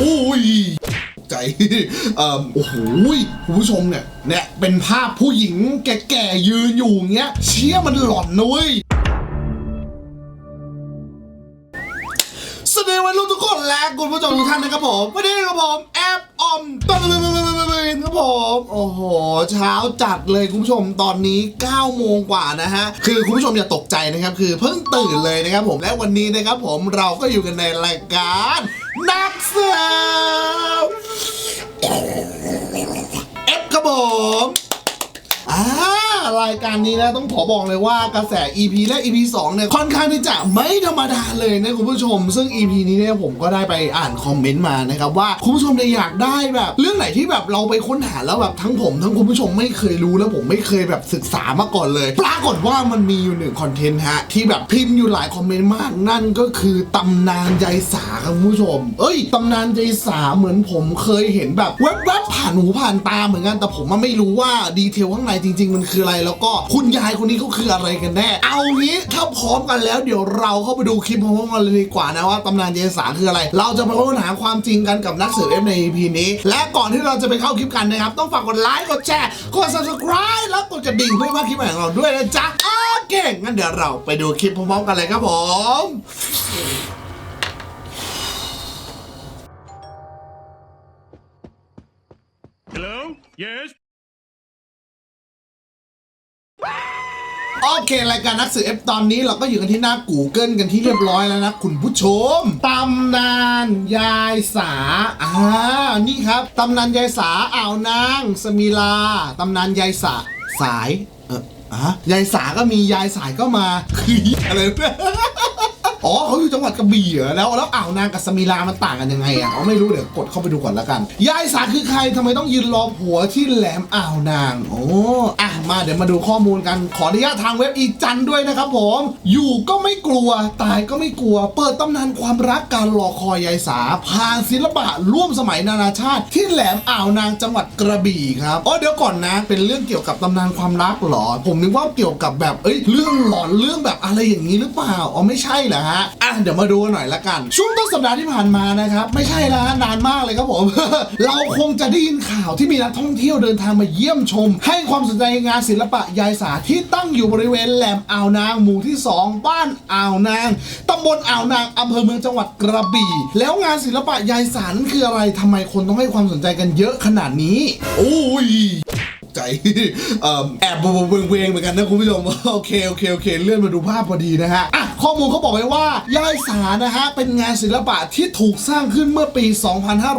อ้ยใจเอ่อโอ้โหคุณผู้ชมเนี่ยเนี่ยเป็นภาพผู้หญิงแก่ๆยืนอยู่อย่างเงี้ย เชี่ยมันหลอนนะเว้ยสวัสดีวัยรุ่นทุกคนและคุณผู้ชมทุกท่านนะครับผมวันนี้กับผมแอปอมตนครับผมโอ้โห เช้าจัดเลยคุณผู้ชมตอนนี้9โมงกว่านะฮะ คือคุณผู้ชมอย่าตกใจนะครับ คือเพิ่งตื่นเลยนะครับผมและวันนี้นะครับผมเราก็อยู่กันในรายการ นักเสือเอฟครับผมอ่าารายการนี้นะต้องขอบอกเลยว่ากระแส EP และ EP 2เนี่ยค่อนข้างที่จะไม่ธรรมดาเลยนะคุณผู้ชม ซึ่ง EP นี้เนี่ยผมก็ได้ไปอ่านคอมเมนต์มานะครับว่าคุณผู้ชมเนี่ยอยากได้แบบ เรื่องไหนที่แบบเราไปค้นหาแล้วแบบทั้งผม ทั้งคุณผู้ชมไม่เคยรู้แล้วผมไม่เคยแบบศึกษามาก่อนเลย ปรากฏว่ามันมีอยู่หนึ่งคอนเทนต์ฮะที่แบบพิมพ์อยู่หลายคอมเมนต์มากนั่นก็คือตำนานยายสาครับคุณผู้ชม เอ้ยตำนานยายสาเหมือนผมเคยเห็นแบบแวบๆผ่านหูผ่านตาเหมือนกันแต่ผมมันไม่รู้ว่าดีเทลข้างในจริง ๆ มันคืออะไร แล้วก็คุณยายคนนี้เขาคืออะไรกันแน่ เอางี้ถ้าพร้อมกันแล้วเดี๋ยวเราเข้าไปดูคลิปพร้อมๆกันเลยดีกว่านะว่าตำนานยายสาคืออะไร เราจะไปค้นหาความจริงกันกับนักสืบเอฟใน EP นี้ และก่อนที่เราจะไปเข้าคลิปกันนะครับต้องฝากกดไลค์กดแชร์กด subscribe แล้วกดกระดิ่งเพื่อไม่าคลิปใหม่ของเราด้วยนะจ๊ะโอเคงั้นเดี๋ยวเราไปดูคลิปพร้อมๆกันเลยครับผม โอเค รายการนักสืบเอฟตอนนี้เราก็อยู่กันที่หน้า Google กันที่เรียบร้อยแล้วนะ คุณผู้ชม ตำนานยายสา อ่า นี่ครับ ตำนานยายสาอ่าวนาง สมิลา ตำนานยายสา สาย เอออะยายสาก็มียายสายก็มาคืออะไรเนี่ยอ๋อเขาอยู่จังหวัดกระบี่เหรอแล้วแล้วอ่าวนางกับสมิลามันต่างกันยังไงอะเขาไม่รู้เดี๋ยวกดเข้าไปดูก่อนละกัน ยายสาคือใครทำไมต้องยืนรอผัวที่แหลมอ่าวนางโอ้อะ มาเดี๋ยวมาดูข้อมูลกันขออนุญาตทางเว็บอีจันด้วยนะครับผม อยู่ก็ไม่กลัว ตายก็ไม่กลัว เปิดตำนานความรักการรอคอยยายสาผ่านศิลปะร่วมสมัยนานาชาติ ที่แหลมอ่าวนางจังหวัดกระบี่ครับอ๋อเดี๋ยวก่อนนะ เป็นเรื่องเกี่ยวกับตำนานความรักหรอ ผมนึกว่าเกี่ยวกับแบบเอ้ยเรื่องหลอนเรื่องแบบอะไรอย่างนี้หรือเปล่าอ๋อไม่ใช่เหรอฮะอะเดี๋ยวมาดูหน่อยละกัน ช่วงต้นสัปดาห์ที่ผ่านมานะครับไม่ใช่ละนานมากเลยครับผม เราคงจะได้ยินข่าวที่มีนักท่องเที่ยวเดินทางมาเยี่ยมชม ให้ความสนใจงานศิลปะยายสาที่ตั้งอยู่บริเวณแหลมอ่าวนางหมู่ที่ 2 บ้านอ่าวนางตำบลอ่าวนางอำเภอเมืองจังหวัดกระบี่ แล้วงานศิลปะยายสานั้นคืออะไรทำไมคนต้องให้ความสนใจกันเยอะขนาดนี้ โอ้ยใจเอิ่มแอบเวงเวงๆเหมือนกันนะคุณผู้ชมโอเคโอเคโอเค เลื่อนมาดูภาพพอดีนะฮะอะ ข้อมูลเขาบอกไว้ว่ายายสานะฮะเป็นงานศิลปะที่ถูกสร้างขึ้นเมื่อปี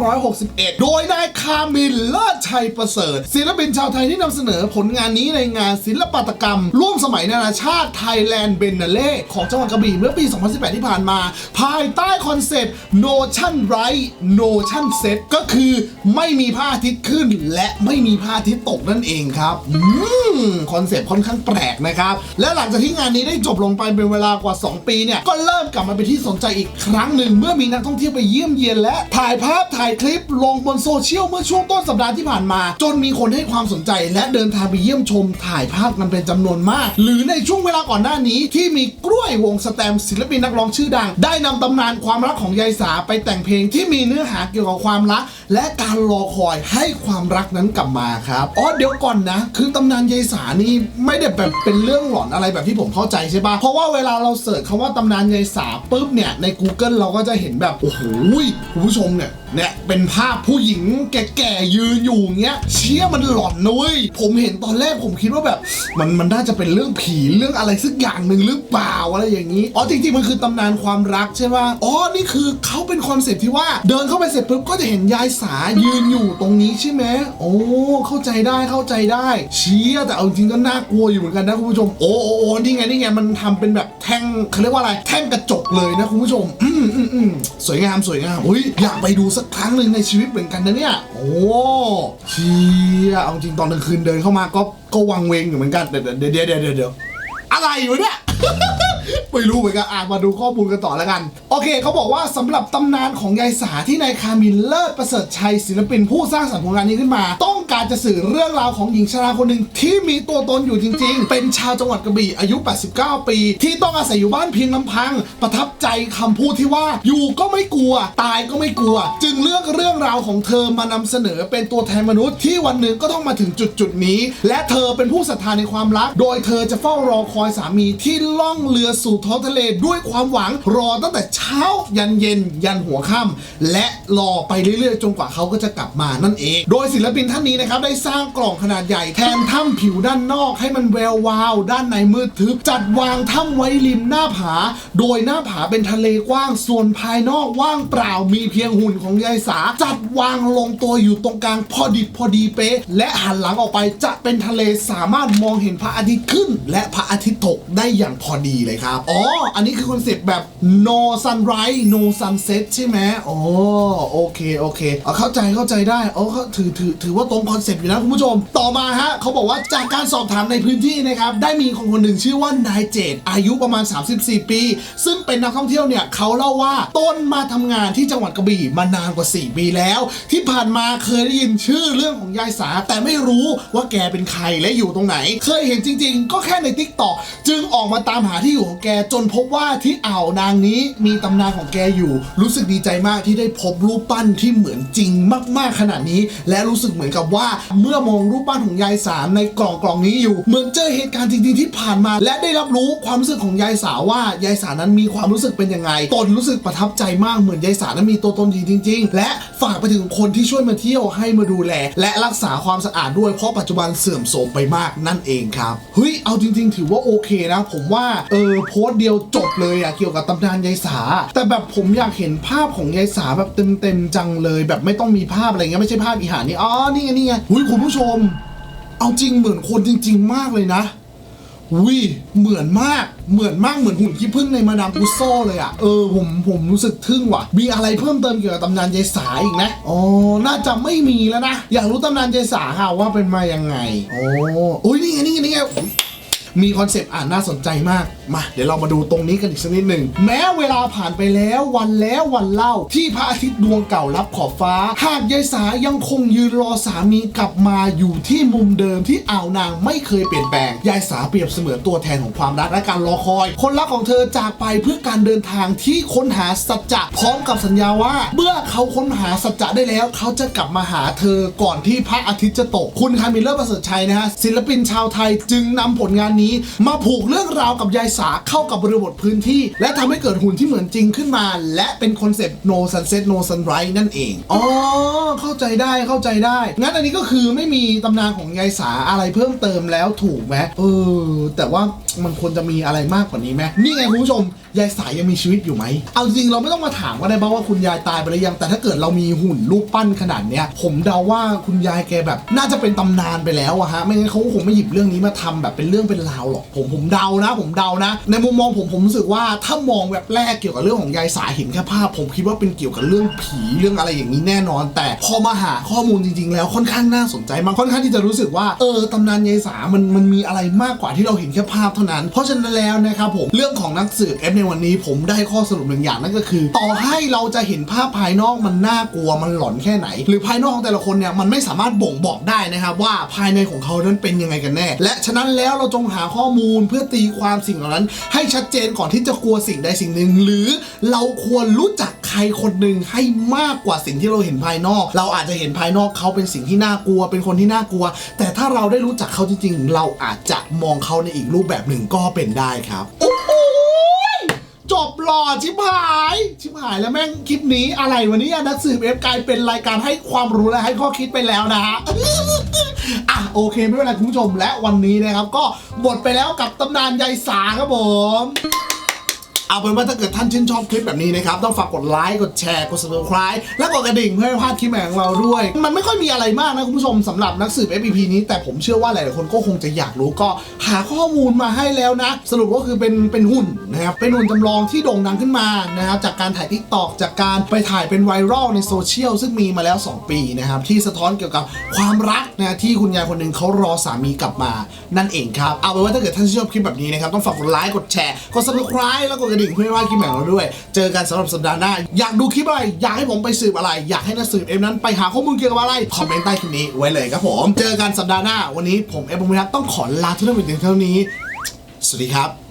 2561 โดยนายคามิลเลิศชัยประเสริฐ ศิลปินชาวไทยที่นำเสนอผลงานนี้ในงานศิลปกรรม ร่วมสมัยนานาชาติไทยแลนด์เบนเนเล่ของจังหวัดกระบี่เมื่อปี 2018 ที่ผ่านมา ภายใต้คอนเซปต์ Notion Right Notion Set ก็คือไม่มีพระอาทิตย์ขึ้น และไม่มีพระอาทิตย์ตกนั่นเองครับอืมคอนเซปต์ค่อนข้างแปลกนะครับ และหลังจากที่งานนี้ได้จบลงไปเป็นเวลากว่า 2ปีเนี่ย ก็เริ่มกลับมาเป็นที่สนใจอีกครั้งหนึ่ง เมื่อมีนักท่องเที่ยวไปเยี่ยมเยียนและถ่ายภาพถ่ายคลิปลงบนโซเชียลเมื่อช่วงต้นสัปดาห์ที่ผ่านมา จนมีคนให้ความสนใจ และเดินทางไปเยี่ยมชมถ่ายภาพกันเป็นจำนวนมาก หรือในช่วงเวลาก่อนหน้านี้ที่มีกล้วยวงสแตมศิลปินนักร้องชื่อดัง ได้นำตำนานความรักของยายสาไปแต่งเพลงที่มีเนื้อหาเกี่ยวกับความรักและการรอคอยให้ความรักนั้นกลับมาครับอ๋อเดี๋ยวก่อนนะ คือตำนานยายสานี่ไม่ได้แบบเป็นเรื่องหลอนอะไรแบบที่ผมเข้าใจใช่ปะเพราะว่าเวลาเราเสิร์ชคำว่าตำนานยายสาปุ๊บเนี่ยใน Google เราก็จะเห็นแบบโอ้โหคุณผู้ชมเนี่ย เนี่ยเป็นภาพผู้หญิงแก่ๆยืนอยู่เงี้ย เชี่ยมันหลอนนะเว้ยผมเห็นตอนแรกผมคิดว่าแบบ มันมันน่าจะเป็นเรื่องผีเรื่องอะไรสักอย่างหนึ่งหรือเปล่าอะไรอย่างนี้อ๋อจริงๆมันคือตำนานความรักใช่ปะอ๋อนี่คือเขาเป็นคอนเซ็ปที่ว่า เดินเข้าไปเสร็จปุ๊บก็จะเห็นยายสายืนอยู่ตรงนี้ใช่ไหมโอ้เข้าใจได้เข้าใจได้ เชี่ยแต่เอาจริงก็น่ากลัวอยู่เหมือนกันนะคุณผู้ชมโอ้โอ้นี่ไงนี่ไงมันทำเป็นแบบแท่งเขาเรียกว่าอะไรแท่งกระจกเลยนะคุณผู้ชม อืมอืมอืมสวยงามสวยงามอุ้ยอยากไปดูสักครั้งหนึ่งในชีวิตเหมือนกันนะเนี่ย โอ้เชี่ยเอาจริงตอนกลางคืนเดินเข้ามาก็ก็วังเวงอยู่เหมือนกัน เดี๋ยวเดี๋ยวเดี๋ยวเดี๋ยวเดี๋ยวอะไรอยู่เนี่ย ไม่รู้เหมือนกันอ่านมาดูข้อมูลกันต่อแล้วกัน โอเคเขาบอกว่าสำหรับตำนานของยายสาที่นายคามินเลิศประเสริฐชัยศิลปินผู้สร้างสรรค์ผลงานนี้ขึ้นมา ต้องการจะสื่อเรื่องราวของหญิงชราคนหนึ่งที่มีตัวตนอยู่จริง ๆ เป็นชาวจังหวัดกระบี่อายุ 89 ปี ที่ต้องอาศัยอยู่บ้านเพียงลำพัง ประทับใจคำพูดที่ว่าอยู่ก็ไม่กลัว ตายก็ไม่กลัว จึงเลือกเรื่องราวของเธอมานำเสนอเป็นตัวแทนมนุษย์ที่วันหนึ่งก็ต้องมาถึงจุดจุดนี้ และเธอเป็นผู้ศรัทธาในความรัก โดยเธอจะเฝ้ารอคอยสามีที่ล่องเรือสู่ท้องทะเลด้วยความหวังรอตั้งแต่เช้ายันเย็นยันหัวค่ำและรอไปเรื่อยๆ จนกว่าเขาก็จะกลับมานั่นเอง โดยศิลปินท่านนี้นะครับได้สร้างกล่องขนาดใหญ่แทนถ้ำผิวด้านนอกให้มันแวววาว ด้านในมืดทึบจัดวางถ้ำไว้ริมหน้าผา โดยหน้าผาเป็นทะเลกว้างส่วนภายนอกว่างเปล่ามีเพียงหุ่นของยายสา จัดวางลงตัวอยู่ตรงกลางพอดิบพอดีเป๊ะและหันหลังออกไปจะเป็นทะเลสามารถมองเห็นพระอาทิตย์ขึ้น และพระอาทิตย์ตกได้อย่างพอดีเลยครับอ๋อ อันนี้คือคอนเซปต์แบบ no sunrise no sunset ใช่ไหมอ๋อโอเค โอเคเอาเข้าใจเข้าใจได้อ๋อเขาถือถือถือว่าตรงคอนเซปต์อยู่นะคุณผู้ชม ต่อมาฮะเขาบอกว่าจากการสอบถามในพื้นที่นะครับ ได้มีคนคนหนึ่งชื่อว่านายเจตอายุประมาณ 34 ปี ซึ่งเป็นนักท่องเที่ยวเนี่ยเขาเล่าว่าต้นมาทำงานที่จังหวัดกระบี่มานานกว่า 4 ปีแล้ว ที่ผ่านมาเคยได้ยินชื่อเรื่องของยายสา แต่ไม่รู้ว่าแกเป็นใครและอยู่ตรงไหน เคยเห็นจริง ๆ ก็แค่ในทิกตอกจึงออกมาตามหาที่อยู่ของแกจนพบว่าที่อ่าวนางนี้มีตำนานของแกอยู่ รู้สึกดีใจมากที่ได้พบรูปปั้นที่เหมือนจริงมากๆขนาดนี้ และรู้สึกเหมือนกับว่าเมื่อมองรูปปั้นของยายสามในกล่องกล่องนี้อยู่ เหมือนเจอเหตุการณ์จริงๆที่ผ่านมา และได้รับรู้ความรู้สึกของยายสาว่ายายสานั้นมีความรู้สึกเป็นยังไงตนรู้สึกประทับใจมากเหมือนยายสานั้นมีตัวตนจริง ๆ และฝากไปถึงคนที่ช่วยมาเที่ยวให้มาดูแล และรักษาความสะอาดด้วยเพราะปัจจุบันเสื่อมโทรมไปมากนั่นเองครับเฮ้ยเอาจริง ๆ ถือว่าโอเคนะ ผมว่าเออโพสต์เดียวจบเลยอะเกี่ยวกับตำนานยายสา แต่แบบผมอยากเห็นภาพของยายสาแบบเต็มๆจังเลย แบบไม่ต้องมีภาพอะไรเงี้ยไม่ใช่ภาพอีหานี่อ๋อนี่ไงนี่ไงหุ้ยคุณผู้ชม เอาจริงเหมือนคนจริง ๆ มากเลยนะวิเหมือนมาก เหมือนมาก เหมือนหุ่นขี้ผึ้งในมาดามกุโซเลยอะเออ ผม ผมรู้สึกทึ่งว่ะ มีอะไรเพิ่มเติมเกี่ยวกับตำนานยายสาอีกนะอ๋อ น่าจะไม่มีแล้วนะ อยากรู้ตำนานยายสาค่ะว่าเป็นมายังไงโอ้โอ้ยนี่ไงนี่ไงนี่ไง มีคอนเซปต์อ่านน่าสนใจมาก มา เดี๋ยวเรามาดูตรงนี้กันอีกสักนิดหนึ่ง แม้เวลาผ่านไปแล้ววันแล้ววันเล่า ที่พระอาทิตย์ดวงเก่ารับขอบฟ้า หากยายสายังคงยืนรอสามีกลับมาอยู่ที่มุมเดิมที่อ่าวนางไม่เคยเปลี่ยนแปลง ยายสาเปรียบเสมือนตัวแทนของความรักและการรอคอย คนรักของเธอจากไปเพื่อการเดินทางที่ค้นหาสัจจะพร้อมกับสัญญาว่า เมื่อเขาค้นหาสัจจะได้แล้ว เขาจะกลับมาหาเธอก่อนที่พระอาทิตย์จะตก คุณคามิเลอร์ประเสริฐชัยนะฮะศิลปินชาวไทยจึงนำผลงานนี้มาผูกเรื่องราวกับยายสาเข้ากับบริบทพื้นที่ และทำให้เกิดหุ่นที่เหมือนจริงขึ้นมา และเป็นคอนเซปต์ no sunset no sunrise นั่นเอง อ๋อ เข้าใจได้เข้าใจได้ งั้นอันนี้ก็คือไม่มีตำนานของยายสาอะไรเพิ่มเติมแล้วถูกไหมเออ แต่ว่ามันควรจะมีอะไรมากกว่านี้ไหมนี่ไงคุณผู้ชม ยายสายยังมีชีวิตอยู่ไหม เอาจริงเราไม่ต้องมาถามก็ได้บ้างว่าคุณยายตายไปหรือยัง แต่ถ้าเกิดเรามีหุ่นรูปปั้นขนาดเนี้ย ผมเดาว่าคุณยายแกแบบ น่าจะเป็นตำนานไปแล้วอะฮะ ไม่งั้นเขาคงไม่หยิบเรื่องนี้มาทำแบบเป็นเรื่องเป็นราวหรอก ผมผมเดานะ ผมเดานะ ในมุมมองผมผมรู้สึกว่าถ้ามองแบบแรกเกี่ยวกับเรื่องของยายสายเห็นแค่ภาพ ผมคิดว่าเป็นเกี่ยวกับเรื่องผีเรื่องอะไรอย่างนี้แน่นอน แต่พอมาหาข้อมูลจริง ๆ แล้วค่อนข้างน่าสนใจมากค่อนข้างที่จะรู้สึกว่าเออตำนานยายสามันมันมีอะไรมากกว่าที่เราเห็นแค่ภาพเท่านั้น เพราะฉะนั้นแล้วนะครับผมเรื่องของนักสืบเอฟในวันนี้ผมได้ข้อสรุปหนึ่งอย่างนั่นก็คือ ต่อให้เราจะเห็นภาพภายนอกมันน่ากลัวมันหลอนแค่ไหน หรือภายนอกของแต่ละคนเนี่ยมันไม่สามารถบ่งบอกได้นะครับว่าภายในของเขานั้นเป็นยังไงกันแน่ และฉะนั้นแล้วเราจงหาข้อมูลเพื่อตีความสิ่งเหล่านั้น ให้ชัดเจนก่อนที่จะกลัวสิ่งใดสิ่งหนึ่ง หรือเราควรรู้จักใครคนหนึ่งให้มากกว่าสิ่งที่เราเห็นภายนอก เราอาจจะเห็นภายนอกเขาเป็นสิ่งที่น่ากลัว เป็นคนที่น่ากลัว แต่ถ้าเราได้รู้จักเขาจริง ๆ เราอาจจะมองเขาในอีกรูปแบบหนึ่งก็เป็นได้ครับโจบหล่อชิบหาย ชิบหายแล้วแม่งคลิปนี้อะไรวันนี้นักสืบเอฟกลายเป็นรายการให้ความรู้และให้ข้อคิดไปแล้วนะฮะอะโอเคไม่เป็นไรคุณผู้ชมและวันนี้นะครับ ก็หมดไปแล้วกับตำนานยายสาครับผม เอาเป็นว่าถ้าเกิดท่านชื่นชอบคลิปแบบนี้นะครับ ต้องฝากกดไลค์กดแชร์กด subscribe และกดกระดิ่งเพื่อไม่พลาดคลิปใหม่ของเราด้วย มันไม่ค่อยมีอะไรมากนะคุณผู้ชมสำหรับนักสืบ FEP นี้แต่ผมเชื่อว่าหลายๆคนก็คงจะอยากรู้ก็หาข้อมูลมาให้แล้วนะ สรุปก็คือเป็นเป็นหุ่นนะครับเป็นหุ่นจำลองที่โด่งดังขึ้นมานะครับจากการถ่ายทิกตอกจากการไปถ่ายเป็นไวรัลในโซเชียลซึ่งมีมาแล้ว 2 ปีนะครับที่สะท้อนเกี่ยวกับความรักนะที่คุณยายคนหนึ่งเขารอสามีกลับมานั่นเองครับเอาเป็นว่าถ้าเกิดท่านชอบคลิปแบบนี้นะครับต้องฝากกดไลค์กดแชร์กด subscribe แล้วกดกระดิ่งเพื่อไม่พลาดคลิปใหม่ของเราด้วย เจอกันสำหรับสัปดาห์หน้า อยากดูคลิปอะไร อยากให้ผมไปสืบอะไร อยากให้นักสืบเอ็มนั้นไปหาข้อมูลเกี่ยวกับอะไร คอมเมนต์ใต้คลิปนี้ไว้เลยครับผม เจอกันสัปดาห์หน้า วันนี้ผมเอ็มบุญทักษ์ต้องขอลาทุกท่านไปถึงเท่านี้ สวัสดีครับ